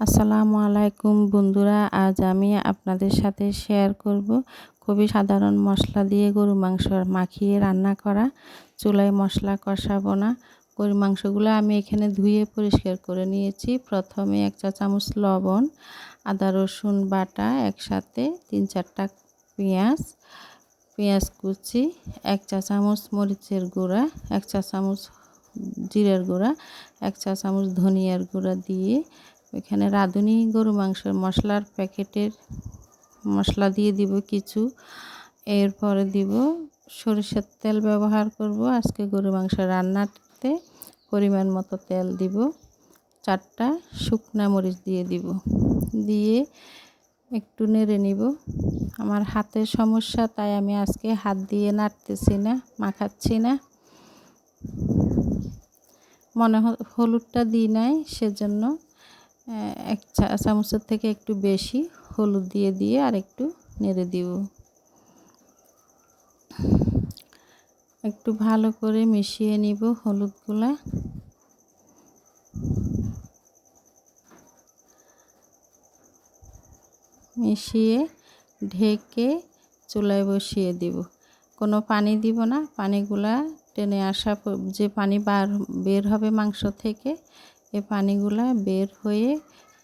আসসালামু আলাইকুম বন্ধুরা, আজ আমি আপনাদের সাথে শেয়ার করব খুবই সাধারণ মশলা দিয়ে গরু মাংস মাখিয়ে রান্না করা। চুলায় মশলা কষাবো না। গরু মাংসগুলো আমি এখানে ধুয়ে পরিষ্কার করে নিয়েছি। প্রথমে এক চা চামচ লবণ, আদা, রসুন বাটা একসাথে, তিন চারটা পেঁয়াজ পেঁয়াজ কুচি, এক চা চামচ মরিচের গুঁড়া, এক চা চামচ জিরের গুঁড়া, এক চা চামচ ধনিয়ার গুঁড়া দিয়ে এখানে রাঁধুনি গরু মাংসের মশলার প্যাকেটের মশলা দিয়ে দিব কিছু। এরপরে দিব সরিষার তেল ব্যবহার করব। আজকে গরু মাংস রান্নাতে পরিমাণ মতো তেল দিব। চারটা শুকনা মরিচ দিয়ে দিব। দিয়ে একটু নেড়ে নিব। আমার হাতের সমস্যা, তাই আমি আজকে হাত দিয়ে নাড়তেছি না, মাখাচ্ছি না। মনে হলুদটা দিই নাই, সেজন্য এক চামচের থেকে একটু বেশি হলুদ দিয়ে দিয়ে আর একটু নেড়ে দিব। একটু ভালো করে মিশিয়ে নিব হলুদগুলা। মিশিয়ে ঢেকে চুলায় বসিয়ে দিব। কোনো পানি দিব না, পানিগুলা টেনে আসা যে পানি বার, বের হবে মাংস থেকে এই পানিগুলা বের হয়ে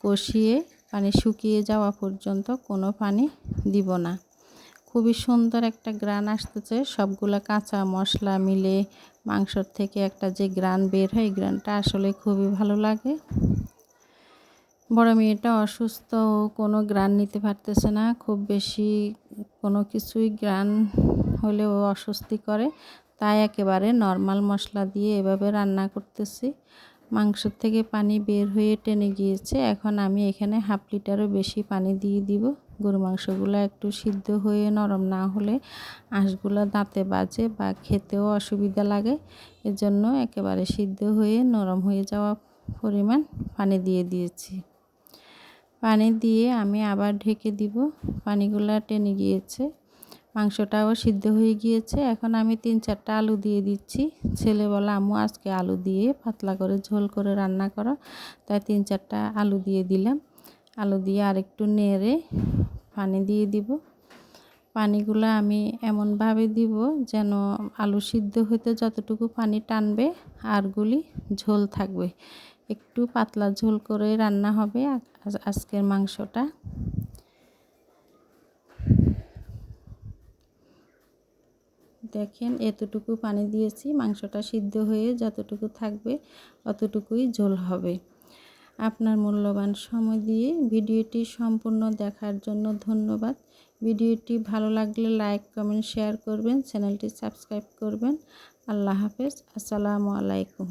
কষিয়ে পানি শুকিয়ে যাওয়া পর্যন্ত কোনো পানি দিব না। খুবই সুন্দর একটা গ্রান আসতেছে। সবগুলো কাঁচা মশলা মিলে মাংসর থেকে একটা যে গ্রান বের হয় গ্রানটা আসলে খুবই ভালো লাগে। বড় মেয়েটা অসুস্থ কোনো গ্রান নিতে পারতেছে না। খুব বেশি কোনো কিছুই গ্রান হলে ও অস্বস্তি করে। তাই একেবারে নর্মাল মশলা দিয়ে এভাবে রান্না করতেছি। মাংসর থেকে পানি বের হয়ে টেনে গিয়েছে। এখন আমি এখানে হাফ লিটারও বেশি পানি দিয়ে দিব। গরু মাংসগুলো একটু সিদ্ধ হয়ে নরম না হলে আঁশগুলো দাঁতে বাজে বা খেতেও অসুবিধা লাগে। এজন্য একেবারে সিদ্ধ হয়ে নরম হয়ে যাওয়া পরিমাণ পানি দিয়ে দিয়েছি। পানি দিয়ে আমি আবার ঢেকে দিব। পানিগুলো টেনে গিয়েছে। মাংসটাও সিদ্ধ হয়ে গিয়েছে। এখন আমি তিন চারটা আলু দিয়ে দিচ্ছি। ছেলে বলে, আম্মু, আজকে আলু দিয়ে পাতলা করে ঝোল করে রান্না করো। তাই তিন চারটা আলু দিয়ে দিলাম। আলু দিয়ে আরেকটু নেড়ে পানি দিয়ে দিব। পানিগুলো আমি এমনভাবে দিব যেন আলু সিদ্ধ হইতে যতটুকু পানি টানবে আরগুলি ঝোল থাকবে। একটু পাতলা ঝোল করে রান্না হবে আজকের মাংসটা। দেখেন, এতটুকু পানি দিয়েছি, মাংসটা সিদ্ধ হয়ে যতটুকু থাকবে অতটুকুই ঝোল হবে। আপনার মূল্যবান সময় দিয়ে ভিডিওটি সম্পূর্ণ দেখার জন্য ধন্যবাদ। ভিডিওটি ভালো লাগলে লাইক, কমেন্ট, শেয়ার করবেন, চ্যানেলটি সাবস্ক্রাইব করবেন। আল্লাহ হাফেজ, আসসালামু আলাইকুম।